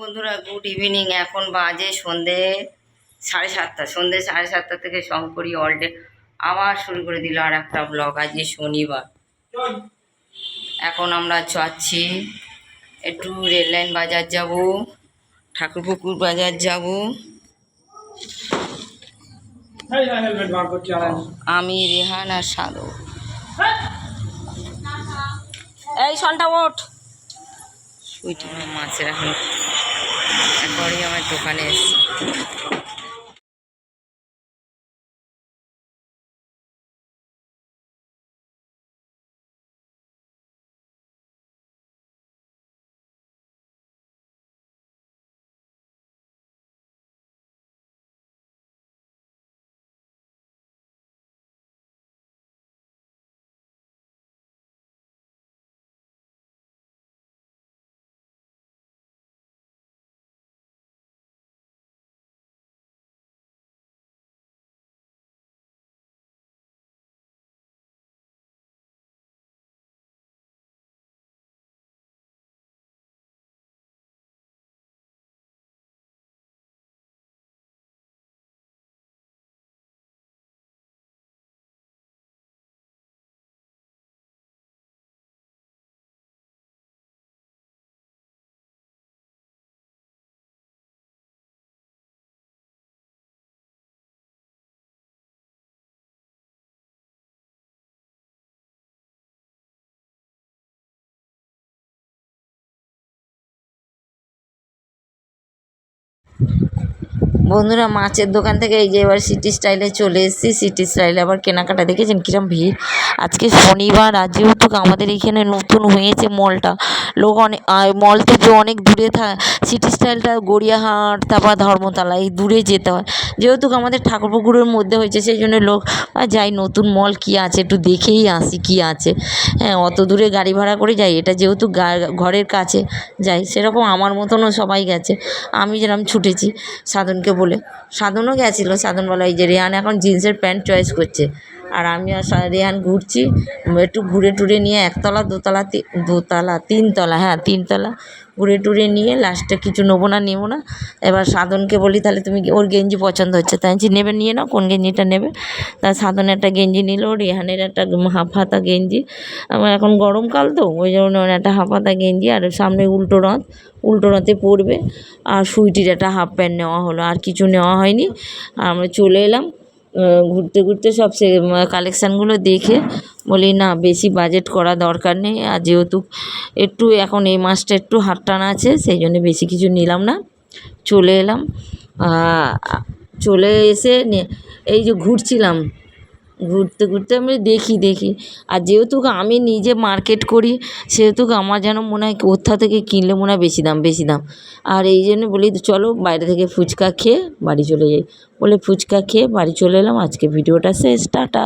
বন্ধুরা good evening এখন বাজে সন্ধে সাড়ে সাতটা। সন্ধে সাড়ে সাতটা থেকে শঙ্করী অলডে আবার শুরু করে দিল আর একটা ব্লগ আজকে শনিবার। এখন আমরা চাচ্ছি একটু রেললাইন বাজার যাব, ঠাকুরপুকুর বাজার যাব। আমি রেহান আর সাদু এই সন্টা ওঠ। মাছের এখন এখনই আমার দোকানে এসছি। বন্ধুরা, মাছের দোকান থেকে এই যে এবার সিটি স্টাইলে চলে এসেছি। সিটি স্টাইলে আবার কেনাকাটা দেখেছেন? কিরম ভিড়? আজকে শনিবার, আর যেহেতু আমাদের এখানে নতুন হয়েছে মলটা, লোক অনেক মল থেকে অনেক দূরে থা সিটি স্টাইলটা গড়িয়াহাট, তারপর ধর্মতলা, এই দূরে যেতে হয়। যেহেতু আমাদের ঠাকুরপুকুরের মধ্যে হয়েছে, সেই জন্য লোক যাই, নতুন মল কী আছে? একটু দেখেই আসি কী আছে। হ্যাঁ অত দূরে গাড়ি ভাড়া করে যাই, এটা যেহেতু ঘরের কাছে, যাই, সেরকম আমার মতনও সবাই গেছে। আমি যেরকম ছুটেছি সাধনকে বলে। সাধনও গেছিল, সাধন বলে, এই যে রেহান এখন জিন্সের প্যান্ট চয়েস করছে। আর আমি আর রেহান ঘুরছি, একটু ঘুরে টুরে নিয়ে একতলা, দোতলা দোতলা, তিনতলা হ্যাঁ তিনতলা। ঘুরে টুরে নিয়ে লাস্টে কিছু নেব না নেব না। এবার সাধনকে বলি, তাহলে তুমি ওর গেঞ্জি পছন্দ হচ্ছে। তাই বলছি নেবে, নিয়ে নাও, কোন গেঞ্জিটা নেবে? তা সাধন একটা গেঞ্জি নিল, রেহানের একটা হাফ হাতা গেঞ্জি। আমার এখন গরমকাল তো, ওই জন্য একটা হাফ হাতা গেঞ্জি, আর সামনে উল্টো রথ, উল্টো রথে পড়বে আর সুইটির একটা হাফ প্যান্ট নেওয়া হলো, আর কিছু নেওয়া হয়নি। আর আমরা চলে এলাম ঘুরতে ঘুরতে সব সে কালেকশানগুলো দেখে বলি, না, বেশি বাজেট করা দরকার নেই। আর যেহেতু একটু এখন এই মাসটা একটু হাত টানা আছে, সেই জন্য বেশি কিছু নিলাম না। চলে এলাম। চলে এসে এই যে ঘুরছিলাম ঘুরতে ঘুরতে আমি দেখি দেখি। আর যেহেতু আমি নিজে মার্কেট করি, সেহেতু আমার যেন মনে হয় কোথা থেকে কিনলে মনে হয় বেশি দাম বেশি দাম। আর এই জন্য বলি, চলো বাইরে থেকে ফুচকা খেয়ে বাড়ি চলে যাই। বলে, ফুচকা খেয়ে বাড়ি চলে এলাম। আজকে ভিডিওটা শেষ। টাটা।